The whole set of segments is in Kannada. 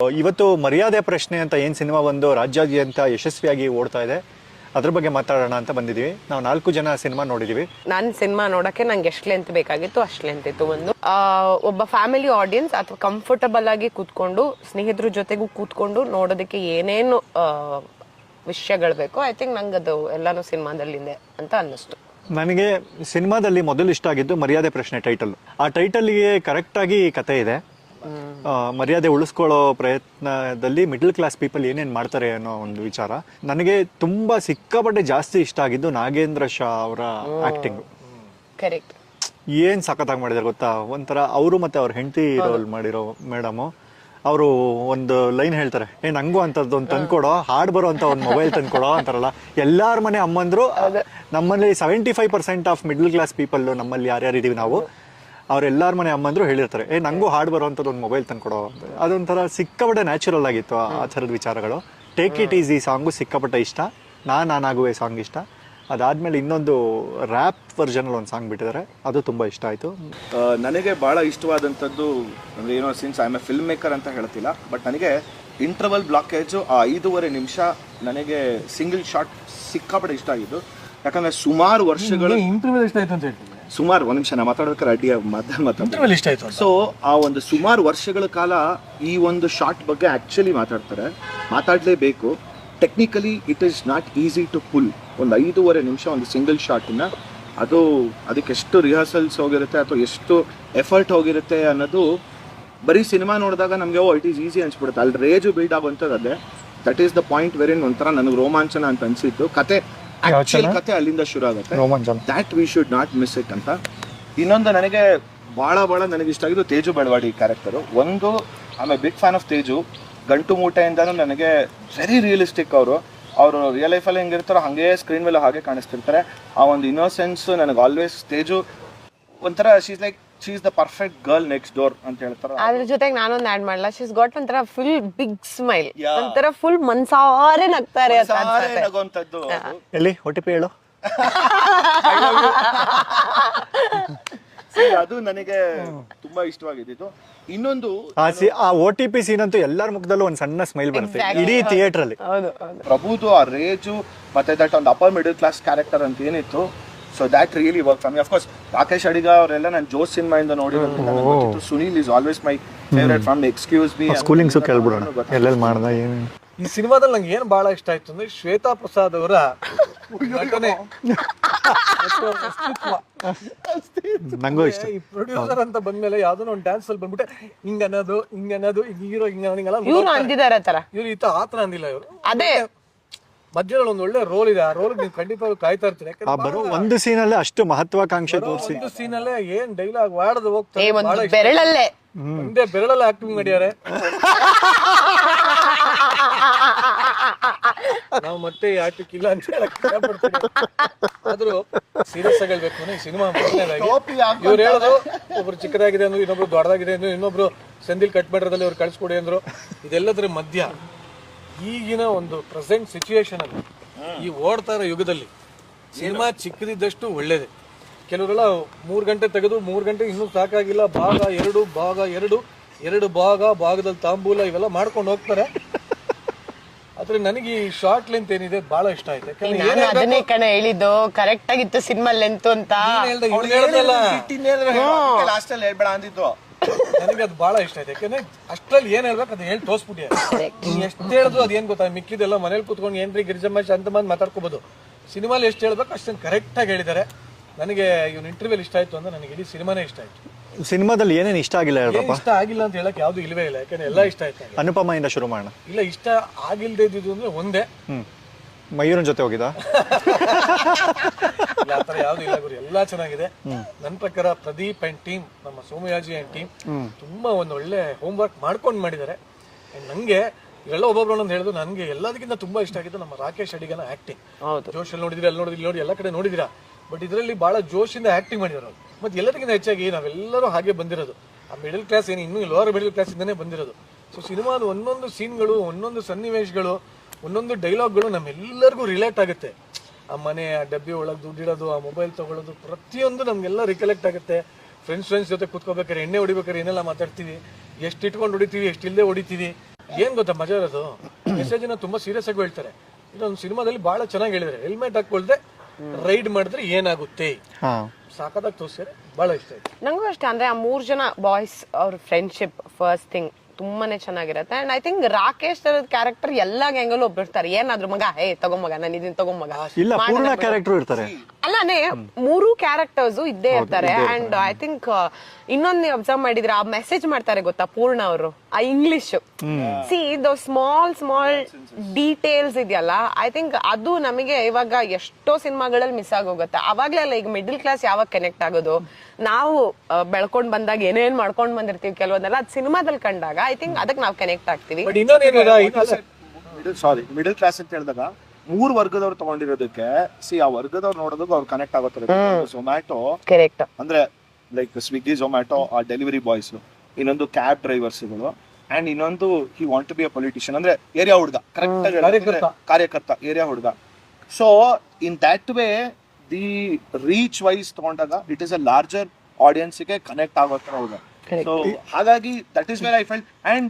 ಇವತ್ತು ಮರ್ಯಾದೆ ಪ್ರಶ್ನೆ ಅಂತ ಏನು ಸಿನಿಮಾ ಒಂದು ರಾಜ್ಯಾದ್ಯಂತ ಯಶಸ್ವಿಯಾಗಿ ಓಡ್ತಾ ಇದೆ ಅದ್ರ ಬಗ್ಗೆ ಮಾತಾಡೋಣ ಅಂತ ಬಂದಿದ್ದೀವಿ. ನಾವು ನಾಲ್ಕು ಜನ ಸಿನಿಮಾ ನೋಡಿದೀವಿ. ನಾನು ಸಿನಿಮಾ ನೋಡಕ್ಕೆ ನಂಗೆ ಎಷ್ಟು ಲೆಂತ್ ಬೇಕಾಗಿತ್ತು ಅಷ್ಟು ಲೆಂತ್ ಇತ್ತು ಒಂದು. ಆ, ಒಬ್ಬ ಫ್ಯಾಮಿಲಿ ಆಡಿಯನ್ಸ್ ಅಥವಾ ಕಂಫರ್ಟಬಲ್ ಆಗಿ ಕೂತ್ಕೊಂಡು ಸ್ನೇಹಿತರ ಜೊತೆಗೂ ಕೂತ್ಕೊಂಡು ನೋಡೋದಕ್ಕೆ ಏನೇನು ವಿಷಯಗಳು ಬೇಕೋ ಐ ಥಿಂಕ್ ನಂಗೆ ಅದು ಎಲ್ಲಾನು ಸಿನಿಮಾದಲ್ಲಿದೆ ಅಂತ ಅನ್ನಿಸ್ತು. ನನಗೆ ಸಿನಿಮಾದಲ್ಲಿ ಮೊದಲು ಇಷ್ಟ ಆಗಿದ್ದು ಮರ್ಯಾದೆ ಪ್ರಶ್ನೆ ಟೈಟಲ್ ಆ ಟೈಟಲ್ಗೆ ಕರೆಕ್ಟಾಗಿ ಕತೆ ಇದೆ. ಮರ್ಯಾದೆ ಉಳಿಸ್ಕೊಳ್ಳೋ ಪ್ರಯತ್ನದಲ್ಲಿ ಮಿಡ್ಲ್ ಕ್ಲಾಸ್ ಪೀಪಲ್ ಏನೇನು ಮಾಡ್ತಾರೆ ಅನ್ನೋ ಒಂದು ವಿಚಾರ. ನನಗೆ ತುಂಬ ಸಿಕ್ಕಾಪಟ್ಟೆ ಜಾಸ್ತಿ ಇಷ್ಟ ಆಗಿದ್ದು ನಾಗೇಂದ್ರ ಶಾ ಅವರ ಆಕ್ಟಿಂಗ್ ಕರೆಕ್ಟ್ ಏನು ಸಖತ್ತಾಗಿ ಮಾಡಿದಾರೆ ಗೊತ್ತಾ? ಒಂಥರ ಅವರು ಮತ್ತೆ ಅವ್ರ ಹೆಂಡತಿ ರೋಲ್ ಮಾಡಿರೋ ಮೇಡಮು. ಅವರು ಒಂದು ಲೈನ್ ಹೇಳ್ತಾರೆ ಏ ನಂಗೂ ಅಂತದ್ದು ಒಂದು ತಂದ್ಕೊಡೋ ಹಾಡ್ ಬರೋ ಅಂತ ಒಂದು ಮೊಬೈಲ್ ತಂದ್ಕೊಡೋ ಅಂತಾರಲ್ಲ. ಎಲ್ಲಾರ ಮನೆ ಅಮ್ಮಂದ್ರು ನಮ್ಮಲ್ಲಿ seventy five percent of middle class people ನಮ್ಮಲ್ಲಿ ಯಾರ್ಯಾರು ಇದೀವಿ ನಾವು. ಅವ್ರ ಎಲ್ಲಾರ ಮನೆ ಅಮ್ಮಂದ್ರು ಹೇಳಿರ್ತಾರೆ ಏ ನಂಗೂ ಹಾಡ್ ಬರುವಂಥದ್ದು ಒಂದು ಮೊಬೈಲ್ ತಂದ್ಕೊಡೋ ಅಂತ. ಅದೊಂಥರ ಸಿಕ್ಕಾಪಟ್ಟೆ ನ್ಯಾಚುರಲ್ ಆಗಿತ್ತು ಆ ಆ ಥರದ ವಿಚಾರಗಳು. ಟೇಕ್ ಇಟ್ ಈಸ್ ಈ ಸಾಂಗು ಸಿಕ್ಕಾಪಟ್ಟೆ ಇಷ್ಟ. ನಾ ನಾನಾಗುವೆ ಸಾಂಗ್ ಇಷ್ಟ. ಅದಾದಮೇಲೆ ಇನ್ನೊಂದು ರ್ಯಾಪ್ ವರ್ಜನಲ್ಲಿ ಒಂದು ಸಾಂಗ್ ಬಿಟ್ಟಿದ್ದಾರೆ. ಅದು ತುಂಬ ಇಷ್ಟ ಆಯಿತು. ನನಗೆ ಭಾಳ ಇಷ್ಟವಾದಂಥದ್ದು ಅಂದರೆ ಏನೋ since I am a film maker ಅಂತ ಹೇಳ್ತಿಲ್ಲ ಬಟ್ ನನಗೆ ಇಂಟರ್ವಲ್ ಬ್ಲಾಕೇಜು ಆ ಐದೂವರೆ ನಿಮಿಷ ನನಗೆ ಸಿಂಗಲ್ ಶಾಟ್ ಸಿಕ್ಕಾಪಟ್ಟೆ ಇಷ್ಟ ಆಗಿದ್ದು. ಯಾಕಂದ್ರೆ ಸುಮಾರು ವರ್ಷಗಳು ಇಂಟರ್ವಲ್ ಇಷ್ಟ ಆಯ್ತು ಅಂತ ಹೇಳ್ತೀನಿ ಸುಮಾರು ಒಂದು ನಿಮಿಷ ನಾ ಮಾತಾಡಬೇಕಾದ್ರೆ ಅಡ್ಡಿ ಮಾತಾಡ್ ಇಷ್ಟ ಆಯ್ತು ಸೊ ಆ ಒಂದು ಸುಮಾರು ವರ್ಷಗಳ ಕಾಲ ಈ ಒಂದು ಶಾರ್ಟ್ ಬಗ್ಗೆ ಆ್ಯಕ್ಚುಲಿ ಮಾತಾಡ್ತಾರೆ. ಮಾತಾಡಲೇಬೇಕು. Technically it is not easy to pull ಒಂದು ಐದೂವರೆ ನಿಮಿಷ ಒಂದು ಸಿಂಗಲ್ ಶಾಟನ್ನ ಅದು ಅದಕ್ಕೆ ಎಷ್ಟು ರಿಹರ್ಸಲ್ಸ್ ಹೋಗಿರುತ್ತೆ ಅಥವಾ ಎಷ್ಟು ಎಫರ್ಟ್ ಹೋಗಿರುತ್ತೆ ಅನ್ನೋದು ಬರೀ ಸಿನಿಮಾ ನೋಡಿದಾಗ ನಮಗೆ ಓ ಇಟ್ ಈಸ್ ಈಸಿ ಅನ್ಸ್ಬಿಡುತ್ತೆ. ಅಲ್ಲಿ ರೇಜು ಬಿಲ್ಡ್ ಆಗುವಂಥದ್ದು ಅದೇ that is the point very ಒಂಥರ ನನಗೆ ರೋಮಾಂಚನ ಅಂತ ಅನಿಸಿದ್ದು. ಕತೆ ಆಕ್ಚುಲ್ ಕತೆ ಅಲ್ಲಿಂದ ಶುರು ಆಗುತ್ತೆ. That we should not miss it ಅಂತ. ಇನ್ನೊಂದು ನನಗೆ ಭಾಳ ಭಾಳ ನನಗೆ ಇಷ್ಟ ಆಗಿದ್ದು ತೇಜು ಬೆಳವಾಡಿ ಕ್ಯಾರೆಕ್ಟರು ಒಂದು ಆಮೇಲೆ ಬಿಗ್ ಫ್ಯಾನ್ ಆಫ್ ತೇಜು. ಗಂಟು ಮೂಟೆಯಿಂದನೂ ನನಗೆ ವೆರಿ ರಿಯಲಿಸ್ಟಿಕ್ ಅವರು. ಅವರು ರಿಯಲ್ ಲೈಫಲ್ಲಿ ಹೆಂಗಿರ್ತಾರೋ ಹಾಗೆ ಸ್ಕ್ರೀನ್ ಮೇಲೆ ಹಾಗೆ ಕಾಣಿಸ್ತಿರ್ತಾರೆ. ಆ ಒಂದು ಇನ್ನೋಸೆನ್ಸ್ ನನಗೆ ಆಲ್ವೇಸ್ ತೇಜು ಒಂಥರ she's like she is the perfect girl next door ಅಂತ ಹೇಳ್ತಾರೆ. ಅದ್ರ ಜೊತೆಗೆ ನಾನೊಂದು ಆಡ್ ಮಾಡಲ್ಲ ಶಿಸ್ ಗಾಟ್ ಒಂಥರ ಫುಲ್ ಬಿಗ್ ಸ್ಮೈಲ್ ಒಂಥರ ಫುಲ್ ಮನ್ಸಾರೆ ನಗ್ತಾರೆ ಎಲ್ಲಿ? ಒ ಟಿ ಪಿ ಹೇಳು. ಅದು ನನಗೆ ತುಂಬಾ ಇಷ್ಟವಾಗಿದ್ದು ಇನ್ನೊಂದು ಆ ಓ ಆ ಒ ಟಿ ಪಿ ಸೀನ್ ಅಂತೂ ಎಲ್ಲರ ಮುಖದಲ್ಲೂ ಒಂದು ಸಣ್ಣ ಸ್ಮೈಲ್ ಬರುತ್ತೆ. ಇಡೀ ಥಿಯೇಟರ್ ಅಲ್ಲಿ. ಪ್ರಭುದು ಆ ರೇಜು ಮತ್ತೆ ದಟ್ ಒಂದು ಅಪ್ಪರ್ ಮಿಡಲ್ ಕ್ಲಾಸ್ ಕ್ಯಾರೆಕ್ಟರ್ ಅಂತ ಏನಿತ್ತು so that really work from me of course Rakesh Adiga ಅವರೆಲ್ಲ ನಾನು ಜೋಸ್ ಸಿನಿಮಾಯಿಂದ ನೋಡಿರೋದ್ರಿಂದ ನನಗೆ ಗೊತ್ತಿತ್ತು. Sunil is always my favourite from excuse me schoolings ಕೇಳ್ಬಿಡೋಣ. ಎಲ್ಲೆಲ್ಲಿ ಮಾಡ್ದ ಏನು ಈ ಸಿನಿಮಾದಲ್ಲಿ ನಂಗೆ ಏನು ಭಾಳ ಇಷ್ಟ ಆಯ್ತು ಅಂದ್ರೆ ಶ್ವೇತಾ ಪ್ರಸಾದ್ ಅವರ. ನಂಗೂ ಇಷ್ಟ. ಈ ಪ್ರೊಡ್ಯೂಸರ್ ಅಂತ ಬಂದ್ಮೇಲೆ ಯಾವ್ದೋ ಒಂದು ಡ್ಯಾನ್ಸ್ ಅಲ್ಲಿ ಬಂದ್ಬಿಟ್ಟೆ ಹಿಂಗ ಅನ್ನೋದು ಹಿಂಗ ಅನ್ನೋದು ಹಿಂಗ್ ಹೀರೋ ಹಿಂಗ ಹಿಂಗಲ್ಲ ಇವ್ರು ಅಂದಿದ್ದಾರೆ ತರ ಇವ್ರು ಈ ತರ ಆತರ ಅಂದಿಲ್ಲ ಇವರು. ಅದೇ. ಮಧ್ಯದಲ್ಲಿ ಒಂದು ಒಳ್ಳೆ ರೋಲ್ ಇದೆ. ಆ ರೋಲ್ ನೀವು ಖಂಡಿತವಾಗ್ಲೂ ಕಾಯ್ತಾ ಇರ್ತೀನಿ. ಆ ಯಾಕಂದ್ರೆ ಬರೋ ಒಂದು ಸೀನಲ್ಲೇ ಅಷ್ಟು ಮಹತ್ವಾಕಾಂಕ್ಷೆ ತೋರಿಸಿ. ಒಂದು ಸೀನಲ್ಲೇ ಏನ್ ಡೈಲಾಗ್ ವಾಡದು ಹೋಗ್ತಾರೆ ಒಂದು ಬೆರಳಲ್ಲೇ. ಒಂದೇ ಬೆರಳಲ್ಲಿ ಆಕ್ಟಿಂಗ್ ಮಾಡ್ಯಾರೆ ನಾವು ಮತ್ತೆ ಈ ಆಟಕ್ಕೆ ಇಲ್ಲ ಅಂತ ಹೇಳಕ್. ಆದ್ರೂ ಸೀರಿಯಸ್ ಆಗಿ ಹೇಳ್ಬೇಕು ಈ ಸಿನಿಮಾ ಇವ್ರು ಹೇಳೋದು ಒಬ್ರು ಚಿಕ್ಕದಾಗಿದೆ ಅಂದ್ರು ಇನ್ನೊಬ್ರು ದೊಡ್ಡದಾಗಿದೆ ಅಂದ್ರು ಇನ್ನೊಬ್ರು ಸಂದಿಲ್ ಕಟ್ ಮಾಡಿರೋದಲ್ಲಿ ಅವ್ರು ಕಳಿಸ್ಕೊಡಿ ಅಂದ್ರು. ಇದೆಲ್ಲದರ ಮಧ್ಯ ಈಗಿನ ಒಂದು ಪ್ರೆಸೆಂಟ್ ಸಿಚುಯೇಷನ್ ಅಲ್ಲಿ ಈ ಓಡ್ತಾ ಇರೋ ಯುಗದಲ್ಲಿ ಸಿನಿಮಾ ಚಿಕ್ಕದಿದ್ದಷ್ಟು ಒಳ್ಳೇದೆ. ಕೆಲವರೆಲ್ಲ ಮೂರು ಗಂಟೆ ತೆಗೆದು ಮೂರು ಗಂಟೆ ಇನ್ನೂ ಸಾಕಾಗಿಲ್ಲ ಭಾಗ ಎರಡು ಭಾಗ ಎರಡು ಎರಡು ಭಾಗ ಭಾಗದಲ್ಲಿ ತಾಂಬೂಲ ಇವೆಲ್ಲ ಮಾಡ್ಕೊಂಡು ಹೋಗ್ತಾರೆ. ಆದ್ರೆ ನನಗೆ ಈ ಶಾರ್ಟ್ ಲೆಂತ್ ಏನಿದೆ ಬಹಳ ಇಷ್ಟ ಆಯ್ತು. ಯಾಕಂದ್ರೆ ಅದನ್ನೇ ಕಣ ಹೇಳಿದ್ದು ಕರೆಕ್ಟ್ ಆಗಿತ್ತು ಸಿನಿಮಾ ಲೆಂತ್ ಅಂತ. ಹೇಳ್ದೆ, ಇವ್ನು ಹೇಳ್ದಲ್ಲ. ಲಾಸ್ಟ್ ಅಲ್ಲಿ ಹೇಳ್ಬೇಡ ಅಂದಿದ್ದು. ನನಗೆ ಅದು ಬಹಳ ಇಷ್ಟ ಆಯ್ತು. ಯಾಕಂದ್ರೆ ಅಷ್ಟ್ರಲ್ಲಿ ಏನ್ ಹೇಳ್ಬೇಕು ಅದು ಹೇಳಿ ತೋರ್ಸ್ಬಿಟ್ಟಿ ನೀನ್ ಎಷ್ಟು ಹೇಳಿದ್ರು ಅದೇನ್ ಗೊತ್ತಾ? ಮಿಕ್ಕಿದೆಲ್ಲ ಮನೇಲಿ ಕುತ್ಕೊಂಡು ಏನ್ರಿ ಗಿರಿಜಮ್ಮ ಶಾಂತ ಬಂದ್ ಮಾತಾಡ್ಕೋಬಹುದು ಸಿನಿಮಾಲಿ ಎಷ್ಟು ಹೇಳ್ಬೇಕು ಅಷ್ಟೊಂದು ಕರೆಕ್ಟ್ ಆಗಿ ಹೇಳಿದ್ದಾರೆ. ನನಗೆ ಇವ್ನ ಇಂಟರ್ವ್ಯೂಲ್ ಇಷ್ಟ ಆಯ್ತು ಅಂದ್ರೆ ನನಗೆ ಇಡೀ ಸಿನಿಮಾನೇ ಇಷ್ಟ ಆಯ್ತು. ಸಿನಿಮಾದಲ್ಲಿ ಏನೇನು ಇಷ್ಟ ಆಗಿಲ್ಲ ಹೇಳ್ರಪ್ಪ? ಇಷ್ಟ ಆಗಿಲ್ಲ ಅಂತ ಹೇಳಕ್ ಯಾವ್ದು ಇಲ್ವೇ ಇಲ್ಲ. ಯಾಕಂದ್ರೆ ಎಲ್ಲ ಇಷ್ಟ ಆಯ್ತು. ಅನುಪಮ ಇಂದ ಶುರು ಮಾಡೋಣ ಇಲ್ಲ ಇಷ್ಟ ಆಗಿಲ್ದೇ ಇದ್ದಿದ್ದು ಅಂದ್ರೆ ಒಂದೇ. ಹ್ಮ್. ಮಯೂರನ್ ಜೊತೆ ಹೋಗಿದ ಇಲ್ಲ ಆ ಥರ ಯಾವ್ದು ಇಲ್ಲ ಗುರು ಎಲ್ಲ ಚೆನ್ನಾಗಿದೆ. ನನ್ನ ಪ್ರಕಾರ ಪ್ರದೀಪ್ ಅಂಡ್ ಟೀಮ್ ನಮ್ಮ ಸೋಮಯಾಜಿ ಅಂಡ್ ಟೀಮ್ ತುಂಬಾ ಒಂದು ಒಳ್ಳೆ ಹೋಮ್ ವರ್ಕ್ ಮಾಡ್ಕೊಂಡು ಮಾಡಿದ್ದಾರೆ. And ನಂಗೆ ಇವೆಲ್ಲ ಒಬ್ಬೊಬ್ರು ಅಂತ ಹೇಳಿದ್ರು ನನಗೆ ಎಲ್ಲದಕ್ಕಿಂತ ತುಂಬಾ ಇಷ್ಟ ಆಗಿದ್ದು ನಮ್ಮ ರಾಕೇಶ್ ಅಡಿಗನ ಆಕ್ಟಿಂಗ್ ಹೌದು. ಜೋಶ್ ಅಲ್ಲಿ ನೋಡಿದಿರ ಅಲ್ಲಿ ನೋಡಿದ್ರಿ ಇಲ್ಲಿ ನೋಡಿ ಎಲ್ಲ ಕಡೆ ನೋಡಿದಿರಾ ಬಟ್ ಇದರಲ್ಲಿ ಬಹಳ ಜೋಶಿಂದ ಆಕ್ಟಿಂಗ್ ಮಾಡಿದ್ರು ಅವ್ರು. ಮತ್ತೆ ಎಲ್ಲದಕ್ಕಿಂತ ಹೆಚ್ಚಾಗಿ ನಾವೆಲ್ಲರೂ ಹಾಗೆ ಬಂದಿರೋದು. ಆ ಮಿಡಲ್ ಕ್ಲಾಸ್ ಏನು ಇನ್ನೂ ಲೋವರ್ ಮಿಡಲ್ ಕ್ಲಾಸ್ ಇಂದನೇ ಬಂದಿರೋದು. ಸೊ ಸಿನಿಮಾದ ಒಂದೊಂದು ಸೀನ್ಗಳು ಒಂದೊಂದು ಸನ್ನಿವೇಶಗಳು ಒಂದೊಂದು ಡೈಲಾಗ್ಗಳು ನಮ್ಮೆಲ್ಲರಿಗೂ ರಿಲೇಟ್ ಆಗುತ್ತೆ. ಆ ಮನೆ ಆ ಡಬ್ಬಿ ಒಳಗೆ ದುಡ್ಡಿಡೋದು ಆ ಮೊಬೈಲ್ ತಗೊಳ್ಳೋದು ಪ್ರತಿಯೊಂದು ನಮಗೆಲ್ಲ ರಿಕಲೆಕ್ಟ್ ಆಗುತ್ತೆ. ಫ್ರೆಂಡ್ಸ್ ಫ್ರೆಂಡ್ಸ್ ಜೊತೆ ಕುತ್ಕೋಬೇಕಾದ್ರೆ ಎಣ್ಣೆ ಹೊಡಿಬೇಕಾದ್ರೆ ಏನೆಲ್ಲ ಮಾತಾಡ್ತೀವಿ ಎಷ್ಟು ಇಟ್ಕೊಂಡು ಹೊಡಿತೀವಿ ಎಷ್ಟು ಇಲ್ಲದೆ ಹೊಡಿತೀವಿ ಏನ್ ಗೊತ್ತಾ ಮಜಾ ಇರೋದು? ಮೆಸೇಜ್ನ ತುಂಬಾ ಸೀರಿಯಸ್ ಆಗಿ ಹೇಳ್ತಾರೆ. ಇದೊಂದು ಸಿನಿಮಾದಲ್ಲಿ ಬಹಳ ಚೆನ್ನಾಗಿ ಹೇಳಿದ್ದಾರೆ ಹೆಲ್ಮೆಟ್ ಹಾಕೊಳ್ದೆ ರೈಡ್ ಮಾಡಿದ್ರೆ ಏನಾಗುತ್ತೆ? ಸಾಕಾದಾಗ ಸಾಕದಾಗಿ ತೋರಿಸ್ತಾರೆ ಬಹಳ ಇಷ್ಟ ಆಯ್ತು. ನಂಗೂ ಅಷ್ಟೇ. ಅಂದ್ರೆ ಆ ಮೂರ್ ಜನ ಬಾಯ್ಸ್ ಅವ್ರ ಫ್ರೆಂಡ್ಶಿಪ್ ಫಸ್ಟ್ ಥಿಂಗ್ ತುಂಬಾನೇ ಚೆನ್ನಾಗಿರುತ್ತೆ. ಅಂಡ್ ಐ ಥಿಂಕ್ ರಾಕೇಶ್ ತರದ ಕ್ಯಾರೆಕ್ಟರ್ ಎಲ್ಲಾ ಗ್ಯಾಂಗಲ್ಲೂ ಒಬ್ಬಿರ್ತಾರೆ. ಏನಾದ್ರು ಮಗ ಹೇ ತಗೊಂಬಗ ನಾನು ಇದನ್ನ ತಗೊಂಬಗ. ಇಲ್ಲ ಪೂರ್ಣ ಕ್ಯಾರೆಕ್ಟರ್ ಇರ್ತಾರೆ. ಅಲ್ಲಾನೇ ಮೂರು ಕ್ಯಾರೆಕ್ಟರ್ಸ್ ಇದ್ದೇ ಇರ್ತಾರೆ. ಅಂಡ್ ಐ ಥಿಂಕ್ ಇನ್ನೊಂದು ನೀವು ಅಬ್ಸರ್ವ್ ಮಾಡಿದ್ರೆ ಆ ಮೆಸೇಜ್ ಮಾಡ್ತಾರೆ ಗೊತ್ತಾ ಪೂರ್ಣ ಅವರು ಆ English see the small small details ಇದೆಯಲ್ಲ ಐ ಥಿಂಕ್ ಅದು ನಮಗೆ ಇವಾಗ ಎಷ್ಟೋ ಸಿನಿಮಾಗಳಲ್ಲಿ ಮಿಸ್ ಆಗೋಗುತ್ತೆ. ಅವಾಗ್ಲೆಲ್ಲ ಈಗ ಮಿಡಲ್ ಕ್ಲಾಸ್ ಯಾವಾಗ ಕನೆಕ್ಟ್ ಆಗೋದು? ನಾವು ಬೆಳ್ಕೊಂಡ್ ಬಂದಾಗ ಏನೇನ್ ಮಾಡ್ಕೊಂಡ್ ಬಂದಿರ್ತೀವಿ ಕೆಲವೊಂದೆಲ್ಲ ಅದು ಸಿನಿಮಾದಲ್ಲಿ ಕಂಡಾಗ ಐ ಥಿಂಕ್ ಅದಕ್ಕೆ ನಾವು ಕನೆಕ್ಟ್ ಆಗ್ತೀವಿ. ಸಾರಿ ಮಿಡಲ್ ಕ್ಲಾಸ್ ಅಂತ ಹೇಳಿದಾಗ ಮೂರ್ ವರ್ಗದವ್ರು ತಗೊಂಡಿರೋದಕ್ಕೆ ಸಿ ಆ ವರ್ಗದವ್ರು ನೋಡೋದಕ್ಕೆ ಅವ್ರು ಕನೆಕ್ಟ್ ಆಗೋತಾರೆ. ಕರೆಕ್ಟ್ ಅಂದ್ರೆ ಲೈಕ್ ಸ್ವಿಗ್ಗಿ ಝೊಮ್ಯಾಟೊ ಆ ಡೆಲಿವರಿ ಬಾಯ್ಸ್ ಇನ್ನೊಂದು ಕ್ಯಾಬ್ ಡ್ರೈವರ್ಸ್ಗಳು ಅಂಡ್ ಇನ್ನೊಂದು he want to be a politician ಅಂದ್ರೆ ಏರಿಯಾ ಹುಡುಗ. ಕರೆಕ್ಟ್ ಕಾರ್ಯಕರ್ತ. ಏರಿಯಾ ಹುಡುಗ. So in that way the reach wise ತಗೊಂಡಾಗ ಇಟ್ ಇಸ್ ಅ ಲಾರ್ಜರ್ ಆಡಿಯನ್ಸ್ಗೆ ಕನೆಕ್ಟ್ ಆಗೋ ತರ ಹುಡುಗ. ಸೊ ಹಾಗಾಗಿ that is where I felt and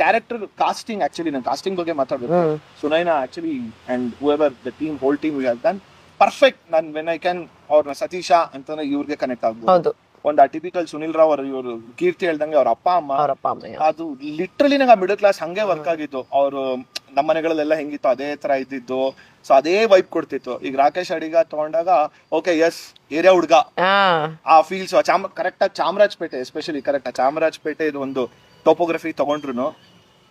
character casting actually ನಾನು ಕಾಸ್ಟಿಂಗ್ ಬಗ್ಗೆ ಮಾತಾಡಬೇಕು. Sunaina actually and whoever the team whole team you have done perfect ನಾನು ವೆನ್ ಐ ಕ್ಯಾನ್ ಅವ್ರನ್ನ ಸತೀಶ ಅಂತಾನೆ ಇವ್ರಿಗೆ ಕನೆಕ್ಟ್ ಆಗ್ಬೋದು. ಹೌದು. ಒಂದು ಅಟಿಪಿಕಲ್ ಟಿಪಿಕಲ್ ಸುನಿಲ್ ರಾವ್ ಅವ್ರ ಇವರು ಕೀರ್ತಿ ಹೇಳ್ದಂಗೆ ಅವ್ರ ಅಪ್ಪ ಅಮ್ಮ ಅವರಪ್ಪ ಅಮ್ಮ ಅದು ಲಿಟ್ರಲಿ ನಂಗೆ ಮಿಡಲ್ ಕ್ಲಾಸ್ ಹಂಗೆ ವರ್ಕ್ ಆಗಿತ್ತು ಅವರು ನಮ್ಮ ಮನೆಗಳಲ್ಲೆಲ್ಲ ಹೆಂಗಿತ್ತು ಅದೇ ತರ ಇದ್ದಿದ್ದು. ಸೊ ಅದೇ ವೈಪ್ ಕೊಡ್ತಿತ್ತು. ಈಗ ರಾಕೇಶ್ ಅಡಿಗ ತಗೊಂಡಾಗ ಓಕೆ ಎಸ್ ಏರಿಯಾ ಹುಡ್ಗ. ಆ ಫೀಲ್ಸ್ ಚಾಮ ಕರೆಕ್ಟ್ ಆಗಿ ಚಾಮರಾಜಪೇಟೆ ಎಸ್ಪೆಷಲಿ ಕರೆಕ್ಟ್ ಚಾಮರಾಜಪೇಟೆ ಇದು ಒಂದು ಟೋಪೋಗ್ರಫಿ ತಗೊಂಡ್ರು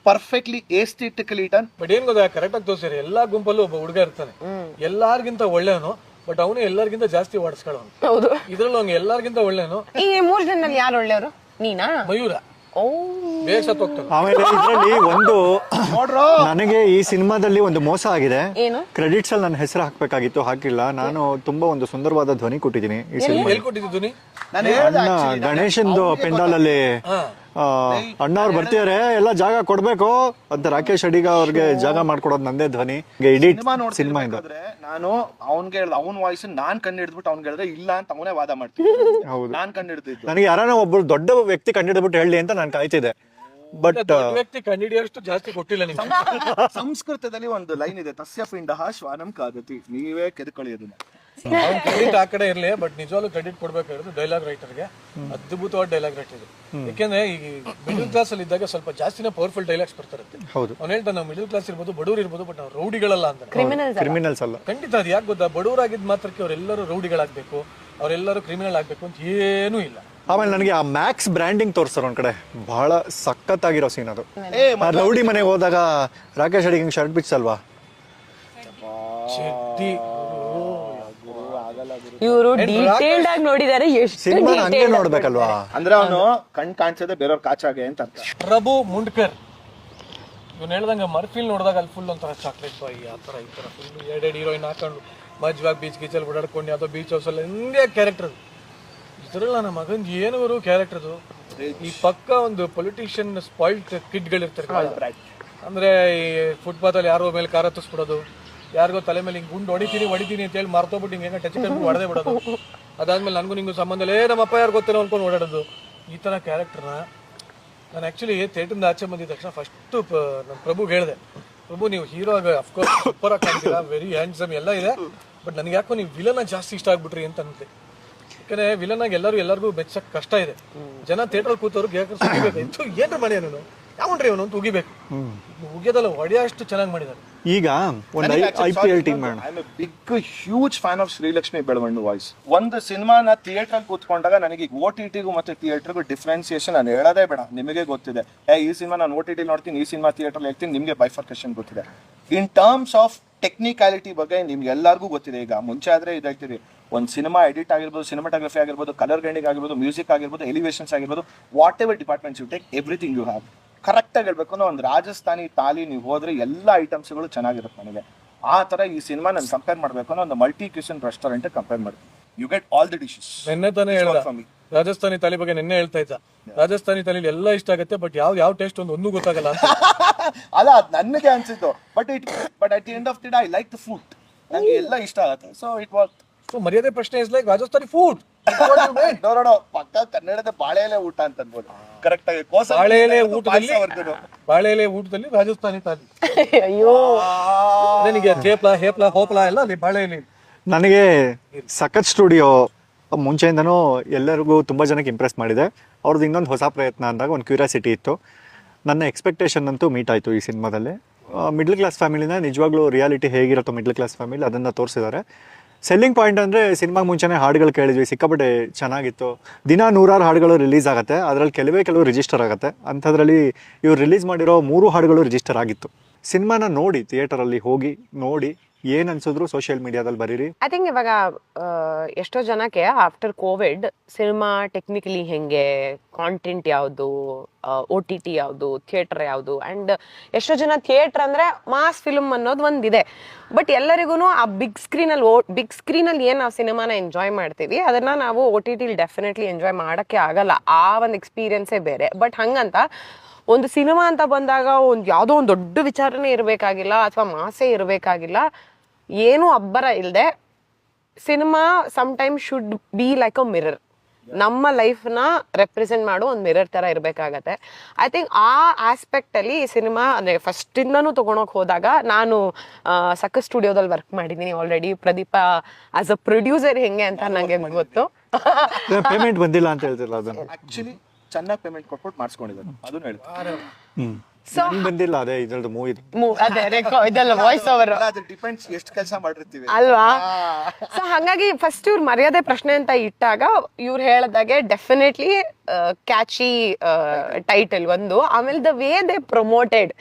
ಪರ್ಫೆಕ್ಟ್ಲಿ ಏಸ್ಥೆಟಿಕಲಿ ಡನ್ ಬಟ್ ಏನ್ ಗೊತ್ತಾ ಕರೆಕ್ಟ್ ಆಗಿ ತೋರಿಸಿರಿ ಎಲ್ಲಾ ಗುಂಪಲ್ಲೂ ಒಬ್ಬ ಹುಡುಗ ಇರ್ತಾನೆ. ಎಲ್ಲಾರ್ಗಿಂತ ಒಳ್ಳೆಯವನು. ಬಟ್ ಅವನು ಎಲ್ಲರಿಗಿಂತ ಜಾಸ್ತಿ ಓಡಿಸ್ಕೊಳ್ಳೋನು ಹೌದು. ಇದ್ರಲ್ಲಿ ಅವ್ನು ಎಲ್ಲರಿಗಿಂತ ಒಳ್ಳೇನು. ಈ ಮೂರ್ ಜನರಲ್ಲಿ ಯಾರು ಒಳ್ಳೆಯವರು? ನೀನಾ? ಮಯೂರ. ಓ. ಬೇಗ ಆಮೇಲೆ ಇದರಲ್ಲಿ ಒಂದು ನೋಡ್ರೋ. ನನಗೆ ಈ ಸಿನಿಮಾದಲ್ಲಿ ಒಂದು ಮೋಸ ಆಗಿದೆ. ಏನು? ಕ್ರೆಡಿಟ್ಸ್ ಅಲ್ಲಿ ನನ್ನ ಹೆಸರು ಹಾಕ್ಬೇಕಾಗಿತ್ತು ಹಾಕಿಲ್ಲ. ನಾನು ತುಂಬಾ ಒಂದು ಸುಂದರವಾದ ಧ್ವನಿ ಕೊಟ್ಟಿದ್ದೀನಿ ಈ ಸಿನಿಮಾ ಎಲ್ಲಿ ಕೊಟ್ಟಿದ್ದು ಧ್ವನಿ? ನಾನು ಅಣ್ಣ ಗಣೇಶಂದು ಪೆಂಡಾಲ್ ಅಲ್ಲಿ ಹಾ ಅಣ್ಣ ಅವ್ರು ಬರ್ತಿದಾರೆ ಎಲ್ಲ ಜಾಗ ಕೊಡ್ಬೇಕು ಅಂತ ರಾಕೇಶ್ ಅಡಿಗ ಅವ್ರಿಗೆ ಜಾಗ ಮಾಡ್ಕೊಡೋದು ನಂದೇ ಧ್ವನಿ. ಇಡೀ ಸಿನಿಮಾ ಸಿನಿಮಾ ಇಂದ. ನೋಡ್ತಿರ್ಬೇಕಾದ್ರೆ ನಾನು ಅವ್ನ್ಗೆ ಹೇಳ್ದೆ ಅವ್ನ ವಾಯ್ಸ್ ನಾನ್ ಕಂಡು ಹಿಡಿದ್ಬಿಟ್ಟು ಅವ್ನ್ ಹೇಳಿದ್ರೆ ಇಲ್ಲ ಅಂತ ಅವನೇ ವಾದ ಮಾಡ್ತೀನಿ ಹೌದು. ನಾನ್ ಕಂಡು ಹಿಡಿದಿದ್ದು. ನನಗೆ ಯಾರನ್ನ ಒಬ್ರು ದೊಡ್ಡ ವ್ಯಕ್ತಿ ಕಂಡಿಡ್ಬಿಟ್ಟು ಹೇಳಿ ಅಂತ ನಾನು ಕಾಯ್ತಿದ್ದೆ. ಬಟ್ ದೊಡ್ಡ ವ್ಯಕ್ತಿ ಕಂಡಿಡಿಯೋಷ್ಟು ಜಾಸ್ತಿ ಕೊಟ್ಟಿಲ್ಲ ನಿಮ್ಗೆ. ಸಂಸ್ಕೃತದಲ್ಲಿ ಒಂದು ಲೈನ್ ಇದೆ ತಸ್ಯ ಪಿಂಡ ಶ್ವಾನಂ ಕಾದತಿ ನೀವೇ ಕೆದ್ಕೊಳ್ಳಿ ಅದನ್ನ ಕ್ರೆಡಿಟ್ ಆ ಕಡೆ ಇರ್ಲಿ ಬಟ್ ನಿಜವಾಗ್ಲೂ ಕ್ರೆಡಿಟ್ ಕೊಡ್ಬೇಕಾಗಿರೋದು ಡೈಲಾಗ್ ರೈಟರ್ಗೆ ಅದ್ಭುತವಾದ ಡೈಲಾಗ್ ರೈಟರ್ ಇದು. ಯಾಕೆಂದ್ರೆ ಈ ಮಿಡಲ್ ಕ್ಲಾಸ್ ಅಲ್ಲಿ ಇದ್ದಾಗ ಸ್ವಲ್ಪ ಜಾಸ್ತಿನೇ ಪವರ್ಫುಲ್ ಡೈಲಾಗ್ಸ್ ಬರ್ತಾರಂತೆ ಹೌದು. ಅವ್ನು ಹೇಳ್ತಾನೆ ನಾವು ಮಿಡಲ್ ಕ್ಲಾಸ್ ಇರ್ಬೋದು ಬಡವರು ಇರ್ಬೋದು ಬಟ್ ನಾವು ರೌಡಿಗಳಲ್ಲ ಅಂತ ಕ್ರಿಮಿನಲ್ಸ್ ಕ್ರಿಮಿನಲ್ಸ್ ಅಲ್ಲ. ಖಂಡಿತ ಅದು ಯಾಕೆ ಗೊತ್ತಾ? ಬಡವರಾಗಿದ್ದ ಮಾತ್ರಕ್ಕೆ ಅವರೆಲ್ಲರೂ ರೌಡಿಗಳಾಗಬೇಕು ಅವರೆಲ್ಲರೂ ಕ್ರಿಮಿನಲ್ ಆಗಬೇಕು ಅಂತ ಏನೂ ಇಲ್ಲ. ಆಮೇಲೆ ನನಗೆ ಆ ಮ್ಯಾಕ್ಸ್ ಬ್ರ್ಯಾಂಡಿಂಗ್ ತೋರಿಸ್ತಾರೆ ಒಂದ್ ಕಡೆ. ಬಹಳ ಸಖತ್ತಾಗಿರೋ ಸೀನ್ ಅದು. ಆ ರೌಡಿ ಮನೆಗೆ ಹೋದಾಗ ರಾಕೇಶ್ ಅಡಿಗೆ ಶರ್ಟ್ ಬಿಚ್ಚಲ್ವಾ? ಇವರು ಡೀಟೇಲ್ಡ್ ಆಗಿ ನೋಡಿದ್ದಾರೆ ಎಷ್ಟು ಸಿನಿಮಾ ಹಂಗೆ ನೋಡ್ಬೇಕಲ್ವಾ? ಅಂದ್ರೆ ಅವನು ಕಣ್ ಕಾಣಿಸದೆ ಬೇರೆಯವ್ರ ಕಾಚಾಗೆ ಅಂತ ಅರ್ಥ. ಪ್ರಭು ಮುಂಡ್ಕರ್. ಇವ್ನು ಹೇಳ್ದಂಗೆ ಮರ್ಫಿಲ್ ನೋಡಿದಾಗ ಅಲ್ಲಿ ಫುಲ್ ಒಂಥರ ಚಾಕ್ಲೇಟ್ ಬಾಯ್ ಆ ತರ ಈ ತರ ಫುಲ್ ಎರಡೆರಡು ಹೀರೋಯಿನ್ ಹಾಕೊಂಡು ಮಜ್ವಾಗಿ ಬೀಚ್ ಗೀಚಲ್ಲಿ ಓಡಾಡ್ಕೊಂಡು ಅಥವಾ ಬೀಚ್ ಹೌಸಲ್ಲಿ ಹಿಂಗೆ ಕ್ಯಾರೆಕ್ಟರ್ ಇದ್ರಲ್ಲ ನಮ್ಮ ಮಗನ್ ಏನು ಕ್ಯಾರೆಕ್ಟರ್ ಅದು? ಈ ಪಕ್ಕ ಒಂದು ಪೊಲಿಟಿಷಿಯನ್ ಸ್ಪಾಯಿಲ್ಡ್ ಕಿಡ್ಗಳಿರ್ತಾರೆ ಅಂದ್ರೆ ಈ ಫುಟ್ಪಾತ್ ಅಲ್ಲಿ ಯಾರೋ ಮೇಲೆ ಕಾರ ಹತ್ತಿಸ್ಬಿಡೋದು. ಯಾರಿಗೋ ತಲೆ ಮೇಲೆ ಹಿಂಗೆ ಗುಂಡು ಹೊಡಿತೀನಿ ಹೊಡಿತೀನಿ ಅಂತ ಹೇಳಿ ಮರ್ತೋಗ್ಬಿಟ್ಟು ಹಿಂಗೆ ಟಚ್ ಕಂಡು ಹೊಡೆದೇ ಬಿಡೋದು. ಅದಾದ್ಮೇಲೆ ನನಗೂ ನಿಂಗೂ ಸಂಬಂಧ ಇಲ್ಲ. ಏ, ನಮ್ಮ ಅಪ್ಪ ಯಾರು ಗೊತ್ತೇನೋ ಅನ್ಕೊಂಡು ಓಡಾಡೋದು. ಈ ತರ ಕ್ಯಾರೆಕ್ಟರ್ನ ನಾನು ಆ್ಯಕ್ಚುಲಿ ಥಿಯೇಟರ್ನ ಆಚೆ ಬಂದಿದ್ದ ತಕ್ಷಣ ಫಸ್ಟ್ ನಮ್ಮ ಪ್ರಭುಗೆ ಹೇಳಿದೆ. ಪ್ರಭು, ನೀವು ಹೀರೋ ಆಗ ಅಫ್ಕೋರ್ಸ್ ಸೂಪರ್ ಆಗಿ ವೆರಿ ಹ್ಯಾಂಡ್ಸಮ್ ಎಲ್ಲ ಇದೆ ಬಟ್ ನನಗೆ ಯಾಕೋ ನೀವು ವಿಲನ್ ಜಾಸ್ತಿ ಇಷ್ಟ ಆಗ್ಬಿಟ್ರಿ ಅಂತ ಅಂತೆ ಯಾಕಂದ್ರೆ ವಿಲನ್ ಆಗಿ ಎಲ್ಲರೂ ಎಲ್ಲರಿಗೂ ಮೆಚ್ಚಕ್ಕೆ ಕಷ್ಟ ಇದೆ. ಜನ ಥಿಯೇಟರ್ ಕೂತವ್ರಿಗೆ ಯಾಕೆ ಸುಗಿಬೇಕಾಯ್ತು ಏನ್ರ ಮನೆ ನಾನು? ಯಾವನ್ರಿ ಅವನು? ಅಂತ ಉಗಿಬೇಕು ಉಗಿಯೋದಲ್ಲ ಅಷ್ಟು ಚೆನ್ನಾಗಿ ಮಾಡಿದ್ದಾರೆ ಈಗ ಒಂದು ಐ ಪಿ ಎಲ್ ಟೀಮ್ ಮಾಡೋಣ. I am big huge fan of Shrilakshmi Belavanna voice ಒಂದು ಸಿನಿಮಾನ ಥಿಯೇಟರ್ ಕೂತ್ಕೊಂಡಾಗ ನನಗೆ ಓ ಟಿ ಟಿಗೂ ಮತ್ತೆ ಥಿಯೇಟರ್ಗೂ ಡಿಫ್ರೆನ್ಸಿಯೇಷನ್ ನಾನು ಹೇಳೋದೇ ಬೇಡ. ನಿಮಗೆ ಗೊತ್ತಿದೆ. ಏ ಈ ಸಿನಿಮಾ ನಾನು ಓ ಟಿ ಟಿ ನೋಡ್ತೀನಿ ಈ ಸಿನಿಮಾ ಥಿಯೇಟರ್ ಹೇಳ್ತೀನಿ ನಿಮಗೆ ಬೈಫರ್ಕೇಶನ್ ಗೊತ್ತಿದೆ. ಇನ್ ಟರ್ಮ್ಸ್ ಆಫ್ ಟೆಕ್ನಿಕಾಲಿಟಿ ಬಗ್ಗೆ ನಿಮ್ಗೆ ಎಲ್ಲರಿಗೂ ಗೊತ್ತಿದೆ. ಈಗ ಮುಂಚೆ ಆದ್ರೆ ಇದಾಗ್ತಿರಿ ಒಂದು ಸಿನಿಮಾ ಎಡಿಟ್ ಆಗಿರ್ಬೋದು ಸಿನಿಮಾಟೋಗ್ರಫಿ ಆಗಿರ್ಬೋದು ಕಲರ್ ಗ್ರೈಂಡಿಂಗ್ ಆಗಿರ್ಬೋದು ಮ್ಯೂಸಿಕ್ ಆಗಿರ್ಬೋದು ಎಲಿವೇಷನ್ಸ್ ಆಗಿರ್ಬೋದು whatever departments you take everything you have ಕರೆಕ್ಟಾಗಿ ಹೇಳ್ಬೇಕು ಅಂದ್ರೆ ಒಂದು ರಾಜಸ್ಥಾನಿ ತಾಲಿ ನೀವು ಹೋದ್ರೆ ಎಲ್ಲ ಐಟಮ್ಸ್ಗಳು ಚೆನ್ನಾಗಿರುತ್ತೆ ನನಗೆ. ಆ ತರ ಈ ಸಿನಿಮಾ ನಾನು ಕಂಪೇರ್ ಮಾಡಬೇಕು ಅಂದ್ರೆ ಒಂದು ಮಲ್ಟಿ ಕ್ಯೂಷನ್ ರೆಸ್ಟೋರೆಂಟ್ ಕಂಪೇರ್ ಮಾಡ್ತೀನಿ. You get all the dishes ನಿನ್ನೆ ತಾನೇ ಹೇಳ್ದ. ರಾಜಸ್ಥಾನಿ ತಾಲಿ ಬಗ್ಗೆ ನಿನ್ನೆ ಹೇಳ್ತಾ ಇದ್ದ. ರಾಜಸ್ಥಾನಿ ತಾಲಿ ಎಲ್ಲ ಇಷ್ಟ ಆಗುತ್ತೆ ಬಟ್ ಯಾವ ಯಾವ ಟೇಸ್ಟ್ ಒಂದು ಒಂದೂ ಗೊತ್ತಾಗಲ್ಲ ಅಲ್ಲ ಅದು ನನಗೆ ಅನ್ಸಿತ್ತು but it but at the end of the day I like the food ನನಗೆ ಎಲ್ಲ ಇಷ್ಟ ಆಗುತ್ತೆ. ಸೊ ಇಟ್ ವಾಸ್ ಸೊ ಮರ್ಯಾದೆ ಪ್ರಶ್ನೆ is like Rajasthani food no no, no, ಪಕ್ಕ ಕನ್ನಡದ ಬಾಳೆಲೆ ಊಟ ಅಂತ ಅನ್ಬೋದು. ಕರೆಕ್ಟ್ ಆಗಿ ಕೋಸ ಬಾಳೆಲೆ ಊಟದಲ್ಲಿ ಬಾಳೆಲೆ ಊಟದಲ್ಲಿ ರಾಜಸ್ಥಾನಿ ತಾಲಿ. ಅಯ್ಯೋ. ನನಗೆ ಹೇಪ್ಲ ಹೇಪ್ಲ ಹೋಪ್ಲ ಎಲ್ಲ ಅಲ್ಲಿ ಬಾಳೆ ಎಲೆ ನನಗೆ ಸಖತ್ ಸ್ಟುಡಿಯೋ ಮುಂಚೆಯಿಂದನೂ ಎಲ್ಲರಿಗೂ ತುಂಬ ಜನಕ್ಕೆ ಇಂಪ್ರೆಸ್ ಮಾಡಿದೆ. ಅವ್ರದ್ದು ಇನ್ನೊಂದು ಹೊಸ ಪ್ರಯತ್ನ ಅಂದಾಗ ಒಂದು ಕ್ಯೂರಿಯಾಸಿಟಿ ಇತ್ತು. ನನ್ನ ಎಕ್ಸ್ಪೆಕ್ಟೇಷನ್ ಅಂತೂ ಮೀಟ್ ಆಯಿತು ಈ ಸಿನಿಮಾದಲ್ಲಿ. ಮಿಡ್ಲ್ ಕ್ಲಾಸ್ ಫ್ಯಾಮಿಲಿನ ನಿಜವಾಗ್ಲೂ ರಿಯಾಲಿಟಿ ಹೇಗಿರುತ್ತೋ ಮಿಡ್ಲ್ ಕ್ಲಾಸ್ ಫ್ಯಾಮಿಲಿ ಅದನ್ನು ತೋರಿಸಿದ್ದಾರೆ. ಸೆಲ್ಲಿಂಗ್ ಪಾಯಿಂಟ್ ಅಂದರೆ ಸಿನಿಮಾಗೆ ಮುಂಚೆನೇ ಹಾಡುಗಳು ಕೇಳಿದ್ವಿ, ಸಿಕ್ಕಾಪಟ್ಟೆ ಚೆನ್ನಾಗಿತ್ತು. ದಿನ ನೂರಾರು ಹಾಡುಗಳು ರಿಲೀಸ್ ಆಗುತ್ತೆ, ಅದರಲ್ಲಿ ಕೆಲವೇ ಕೆಲವು ರಿಜಿಸ್ಟರ್ ಆಗುತ್ತೆ. ಅಂಥದ್ರಲ್ಲಿ ಇವ್ರು ರಿಲೀಸ್ ಮಾಡಿರೋ ಮೂರು ಹಾಡುಗಳು ರಿಜಿಸ್ಟರ್ ಆಗಿತ್ತು. ಸಿನಿಮಾನ ನೋಡಿ ಥಿಯೇಟರಲ್ಲಿ ಹೋಗಿ ನೋಡಿ ಏನು ಅನ್ಸಿದ್ರು ಸೋಷಿಯಲ್ ಮೀಡಿಯಾದಲ್ಲಿ ಬರೀರಿ? ಐ ಥಿಂಕ್ ಇವಾಗ ಎಷ್ಟೋ ಜನಕ್ಕೆ ಆಫ್ಟರ್ ಕೋವಿಡ್ ಸಿನಿಮಾ ಟೆಕ್ನಿಕಲಿ ಹೆಂಗೆ ಕಾಂಟೆಂಟ್ ಯಾವುದು ಒ ಟಿ ಟಿ ಯಾವುದು ಥಿಯೇಟರ್ ಯಾವುದು ಆ್ಯಂಡ್ ಎಷ್ಟೋ ಜನ ಥಿಯೇಟರ್ ಅಂದರೆ ಮಾಸ್ ಫಿಲ್ಮ್ ಅನ್ನೋದು ಒಂದಿದೆ. ಬಟ್ ಎಲ್ಲರಿಗೂ ಆ ಬಿಗ್ ಸ್ಕ್ರೀನಲ್ಲಿ ಓ ಬಿಗ್ ಸ್ಕ್ರೀನಲ್ಲಿ ಏನು ನಾವು ಸಿನಿಮಾನ ಎಂಜಾಯ್ ಮಾಡ್ತೀವಿ, ಅದನ್ನು ನಾವು ಒ ಟಿ ಟಿಲಿ ಡೆಫಿನೆಟ್ಲಿ ಎಂಜಾಯ್ ಮಾಡೋಕ್ಕೆ ಆಗಲ್ಲ. ಆ ಒಂದು ಎಕ್ಸ್ಪೀರಿಯನ್ಸೇ ಬೇರೆ. ಬಟ್ ಹಂಗಂತ ಒಂದು ಸಿನಿಮಾ ಅಂತ ಬಂದಾಗ ಒಂದು ಯಾವುದೋ ಒಂದು ದೊಡ್ಡ ವಿಚಾರನೇ ಇರಬೇಕಾಗಿಲ್ಲ, ಅಥವಾ ಮಾಸೇ ಇರಬೇಕಾಗಿಲ್ಲ. ಏನೂ ಅಬ್ಬರ ಇಲ್ಲದೆ cinema time should be like a mirror ನಮ್ಮ ಲೈಫ್ನ ರೆಪ್ರೆಸೆಂಟ್ ಮಾಡೋ ಒಂದು ಮಿರರ್ ಥರ ಇರಬೇಕಾಗತ್ತೆ. ಐ ಥಿಂಕ್ ಆ ಆಸ್ಪೆಕ್ಟಲ್ಲಿ ಈ ಸಿನಿಮಾ ಅಂದರೆ ಫಸ್ಟಿಂದನೂ ತೊಗೊಳಕ್ಕೆ ಹೋದಾಗ ನಾನು ಸಕ್ಕ ಸ್ಟುಡಿಯೋದಲ್ಲಿ ವರ್ಕ್ ಮಾಡಿದ್ದೀನಿ already Pradeep as a producer ಹೆಂಗೆ ಅಂತ ನನಗೆ ಗೊತ್ತು. ಪೇಮೆಂಟ್ ಬಂದಿಲ್ಲ ಅಂತ ಹೇಳ್ತಿಲ್ಲ ಅದನ್ನು. ಆ್ಯಕ್ಚುಲಿ ಚೆನ್ನಾಗಿ ಪೇಮೆಂಟ್ ಕೊಟ್ಬಿಟ್ಟು ಮಾಡಿಸ್ಕೊಂಡಿದ್ದಾರೆ ಅದನ್ನು ಹೇಳ್ತಾರೆ ಬಂದಿಲ್ಲ ಅದೇ ಇದ್ರದ್ದು ಮೂವಿ. ಮು- ಅದೇ ರೆಕೊ ಇದೆಲ್ಲ ವಾಯ್ಸ್ ಓವರ್ ಅದು ಡಿಪೆಂಡ್ಸ್ ಎಷ್ಟು ಕೆಲಸ ಮಾಡಿರ್ತೀವಿ. ಅಲ್ವಾ? ಸೊ ಹಾಗಾಗಿ ಫಸ್ಟ್ ಇವ್ರ ಮರ್ಯಾದೆ ಪ್ರಶ್ನೆ ಅಂತ ಇಟ್ಟಾಗ ಇವ್ರು ಹೇಳದಾಗೆ ಡೆಫಿನೆಟ್ಲಿ ಕ್ಯಾಚಿ ಟೈಟಲ್ ಒಂದು. ಆಮೇಲೆ the way they promoted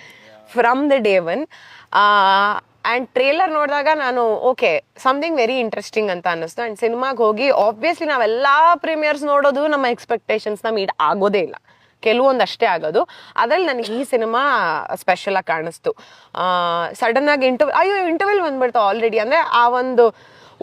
from the day one and trailer ನೋಡಿದಾಗ ನಾನು ಓಕೆ ಸಮಥಿಂಗ್ ವೆರಿ ಇಂಟ್ರೆಸ್ಟಿಂಗ್ ಅಂತ ಅನ್ನಿಸ್ತು. ಆ್ಯಂಡ್ ಸಿನಿಮಾಗೆ ಹೋಗಿ ಆಬ್ವಿಯಸ್ಲಿ ನಾವೆಲ್ಲ ಪ್ರೀಮಿಯರ್ಸ್ ನೋಡೋದು ನಮ್ಮ ಎಕ್ಸ್ಪೆಕ್ಟೇಷನ್ಸ್ನ ಮೀಟ್ ಆಗೋದೇ ಇಲ್ಲ. ಕೆಲವೊಂದು ಅಷ್ಟೇ ಆಗೋದು. ಅದ್ರಲ್ಲಿ ನನಗೆ ಈ ಸಿನಿಮಾ ಸ್ಪೆಷಲ್ ಆಗಿ ಕಾಣಿಸ್ತು. ಸಡನ್ ಆಗಿ ಇಂಟರ್ವ್ಯೂ ಅಯ್ಯೋ ಇಂಟರ್ವ್ಯೂಲ್ ಬಂದ್ಬಿಡ್ತು ಆಲ್ರೆಡಿ ಅಂದ್ರೆ ಆ ಒಂದು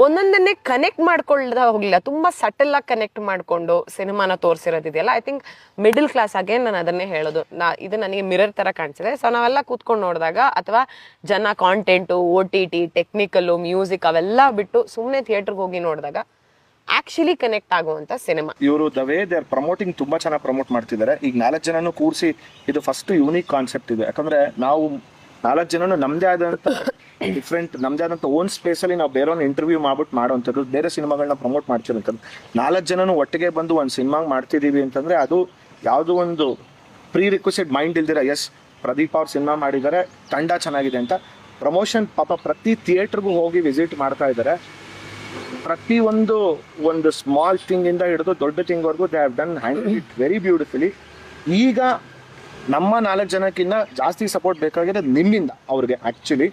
ಒಂದೊಂದನ್ನೇ ಕನೆಕ್ಟ್ ಮಾಡ್ಕೊಳ್ದ ಹೋಗಲಿಲ್ಲ ತುಂಬಾ ಸಟಲ್ ಆಗಿ ಕನೆಕ್ಟ್ ಮಾಡ್ಕೊಂಡು ಸಿನಿಮಾನ ತೋರಿಸಿರೋದಿದೆಯಲ್ಲ? ಐ ಥಿಂಕ್ ಮಿಡಲ್ ಕ್ಲಾಸ್ ಆಗೇ ನಾನು ಅದನ್ನೇ ಹೇಳೋದು. ನಾ, ಇದು ನನಗೆ ಮಿರರ್ ತರ ಕಾಣಿಸಿದೆ. ಸೊ ನಾವೆಲ್ಲ ಕೂತ್ಕೊಂಡು ನೋಡಿದಾಗ ಅಥವಾ ಜನ content O T T technical music ಅವೆಲ್ಲ ಬಿಟ್ಟು ಸುಮ್ಮನೆ ಥಿಯೇಟ್ರಿಗೆ ಹೋಗಿ ನೋಡಿದಾಗ ಆಕ್ಚುಲಿ ಕನೆಕ್ಟ್ ಆಗುವಂತ ಸಿನಿಮಾ ಇವರು the way they are promoting ತುಂಬಾ ಚೆನ್ನಾಗಿ ಪ್ರಮೋಟ್ ಮಾಡ್ತಿದ್ದಾರೆ. ಈಗ ನಾಲ್ಕು ಜನನು ಕೂರಿಸಿ ಇದು ಫಸ್ಟ್ ಯೂನಿಕ್ ಕಾನ್ಸೆಪ್ಟ್ ಇದೆ. ಯಾಕಂದ್ರೆ ನಾವು ನಾಲ್ಕು ಜನನು ನಮ್ದೇ ಆದಂತ ಡಿಫ್ರೆಂಟ್ ನಮ್ದೇ ಆದಂತ ಓನ್ ಸ್ಪೇಸ್ ಅಲ್ಲಿ ನಾವು ಬೇರೆ ಇಂಟರ್ವ್ಯೂ ಮಾಡ್ಬಿಟ್ಟು ಮಾಡೋಂಥದ್ದು ಬೇರೆ ಸಿನಿಮಾಗಳನ್ನ ಪ್ರಮೋಟ್ ಮಾಡ್ತಿರೋಂಥದ್ದು ನಾಲ್ಕು ಜನನು ಒಟ್ಟಿಗೆ ಬಂದು ಒಂದು ಸಿನಿಮಾ ಮಾಡ್ತಿದೀವಿ ಅಂತಂದ್ರೆ ಅದು ಯಾವುದೋ ಒಂದು ಪ್ರೀ ರಿಕ್ವೆಸ್ಟೆಡ್ ಮೈಂಡ್ ಇಲ್ದಿರ ಎಸ್ ಪ್ರದೀಪ್ ಅವ್ರ ಸಿನಿಮಾ ಮಾಡಿದ್ದಾರೆ, ತಂಡ ಚೆನ್ನಾಗಿದೆ ಅಂತ. ಪ್ರಮೋಷನ್ ಪಾಪ ಪ್ರತಿ ಥಿಯೇಟರ್ಗೂ ಹೋಗಿ ವಿಸಿಟ್ ಮಾಡ್ತಾ ಇದ್ದಾರೆ. ಪ್ರತಿ ಒಂದು ಒಂದು ಸ್ಮಾಲ್ ಥಿಂಗ್ ಇಂದ ಹಿಡಿದು ದೊಡ್ಡ ಥಿಂಗ್ ವರ್ಗು they have done hand it very beautifully ಈಗ ನಮ್ಮ ನಾಲ್ಕು ಜನಕ್ಕಿಂತ ಜಾಸ್ತಿ ಸಪೋರ್ಟ್ ಬೇಕಾಗಿದೆ ನಿಮ್ಮಿಂದ ಅವ್ರಿಗೆ ಆಕ್ಚುಲಿ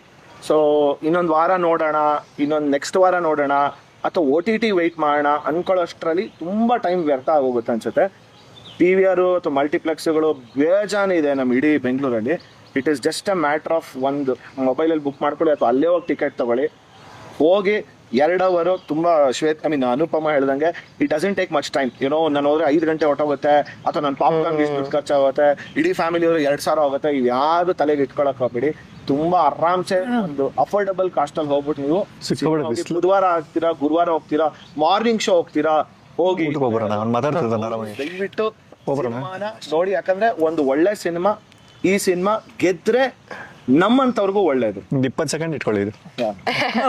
ಸೊ ಇನ್ನೊಂದು ವಾರ ನೋಡೋಣ, ಇನ್ನೊಂದು ನೆಕ್ಸ್ಟ್ ವಾರ ನೋಡೋಣ, ಅಥವಾ ಓ ಟಿ ಟಿ ವೆಯ್ಟ್ ಮಾಡೋಣ ಅನ್ಕೊಳ್ಳೋಷ್ಟರಲ್ಲಿ ತುಂಬ ಟೈಮ್ ವ್ಯರ್ಥ ಆಗೋಗುತ್ತೆ ಅನ್ಸುತ್ತೆ. ಟಿ ವಿ ಆರು ಅಥವಾ ಮಲ್ಟಿಪ್ಲೆಕ್ಸ್ಗಳು ಬೇಜಾನ್ ಇದೆ ನಮ್ಮ ಇಡೀ ಬೆಂಗಳೂರಲ್ಲಿ. It is just a matter of ಒಂದು ಮೊಬೈಲಲ್ಲಿ ಬುಕ್ ಮಾಡ್ಕೊಳ್ಳಿ ಅಥವಾ ಅಲ್ಲೇ ಹೋಗಿ ಟಿಕೆಟ್ ತಗೊಳ್ಳಿ. ಹೋಗಿ ಎರಡು ಅವರು ತುಂಬಾ ಶ್ವೇತ್ ಐ ಮೀನ್ ಅನುಪಮ ಹೇಳ್ದಂಗೆ it doesn't take much time ಏನೋ ನಾನು ಹೋದ್ರೆ ಐದು ಗಂಟೆ ಹೊಟ್ಟೋಗುತ್ತೆ ಅಥವಾ ನನ್ನ ಪಾಪ್ಕಾರ್ನ್ ಇಷ್ಟು ದುಡ್ಡು ಖರ್ಚಾಗುತ್ತೆ ಇಡೀ ಫ್ಯಾಮಿಲಿ ಅವರು ಎರಡು ಸಾವಿರ ಆಗುತ್ತೆ ಇವು ಯಾರು ತಲೆಗೆ ಇಟ್ಕೊಳಕ್ ಹೋಗ್ಬೇಡಿ. ತುಂಬಾ ಆರಾಮ್ಸೆ ಒಂದು ಅಫೋರ್ಡಬಲ್ ಕಾಸ್ಟ್ ಅಲ್ಲಿ ಹೋಗ್ಬಿಟ್ಟು ನೀವು. ಬುಧವಾರ ಆಗ್ತೀರಾ ಗುರುವಾರ ಹೋಗ್ತೀರಾ ಮಾರ್ನಿಂಗ್ ಶೋ ಹೋಗ್ತೀರಾ ಹೋಗಿ. ದಯವಿಟ್ಟು ನೋಡಿ ಯಾಕಂದ್ರೆ ಒಂದು ಒಳ್ಳೆ ಸಿನಿಮಾ ಈ ಸಿನಿಮಾ ಗೆದ್ರೆ ನಮ್ಮಂತವ್ರಿಗೂ ಒಳ್ಳೇದು. ಇಪ್ಪತ್ತು ಸೆಕೆಂಡ್ ಇಟ್ಕೊಳ್ಳಿ ಇದು.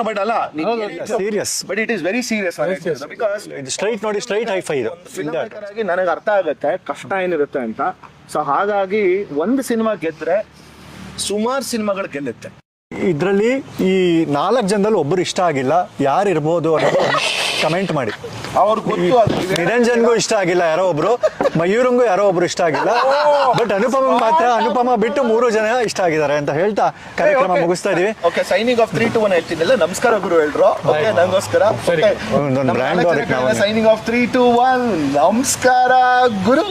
ಬಟ್ ಅಲ್ಲ serious but it is very serious because ಇದು ಸ್ಟ್ರೈಟ್ ನೋಡಿ ಸ್ಟ್ರೈಟ್ ಹೈಫೈ ಇದು. ಫಿಲ್ಮ್ ಮೇಕರ್ ಆಗಿ ನನಗೆ ಅರ್ಥ ಆಗುತ್ತೆ ಕಷ್ಟ ಏನಿರುತ್ತೆ ಅಂತ. ಸೊ ಹಾಗಾಗಿ ಒಂದು ಸಿನಿಮಾ ಗೆದ್ರೆ ಸುಮಾರು ಸಿನಿಮಾಗಳು ಗೆಲ್ಲುತ್ತೆ. ಇದರಲ್ಲಿ ಈ ನಾಲ್ಕು ಜನದಲ್ಲಿ ಒಬ್ಬರು ಇಷ್ಟ ಆಗಿಲ್ಲ ಯಾರು ಇರ್ಬೋದು ಅನ್ನೋದು ಕಮೆಂಟ್ ಮಾಡಿ. ಅವ್ರ ಗೊತ್ತು ಅದು. ನಿರಂಜನ್ಗೂ ಇಷ್ಟ ಆಗಿಲ್ಲ ಯಾರೋ ಒಬ್ರು ಮಯೂರಂಗೂ ಯಾರೋ ಒಬ್ರು ಇಷ್ಟ ಆಗಿಲ್ಲ. ಬಟ್ ಅನುಪಮ ಮಾತ್ರ ಅನುಪಮ ಬಿಟ್ಟು ಮೂರು ಜನ ಇಷ್ಟ ಆಗಿದ್ದಾರೆ ಅಂತ ಹೇಳ್ತಾ ಕಾರ್ಯಕ್ರಮ ಮುಗಿಸ್ತಾ ಇದೀವಿ. Okay signing off three two one ಹೇಳ್ತಿದ್ದಲ್ಲ ನಮಸ್ಕಾರ ಗುರು ಹೇಳ್ರು. ಓಕೆ ನಂಗೋಸ್ಕರ. ಅದಕ್ಕೆ signing off three two one ನಮಸ್ಕಾರ ಗುರು.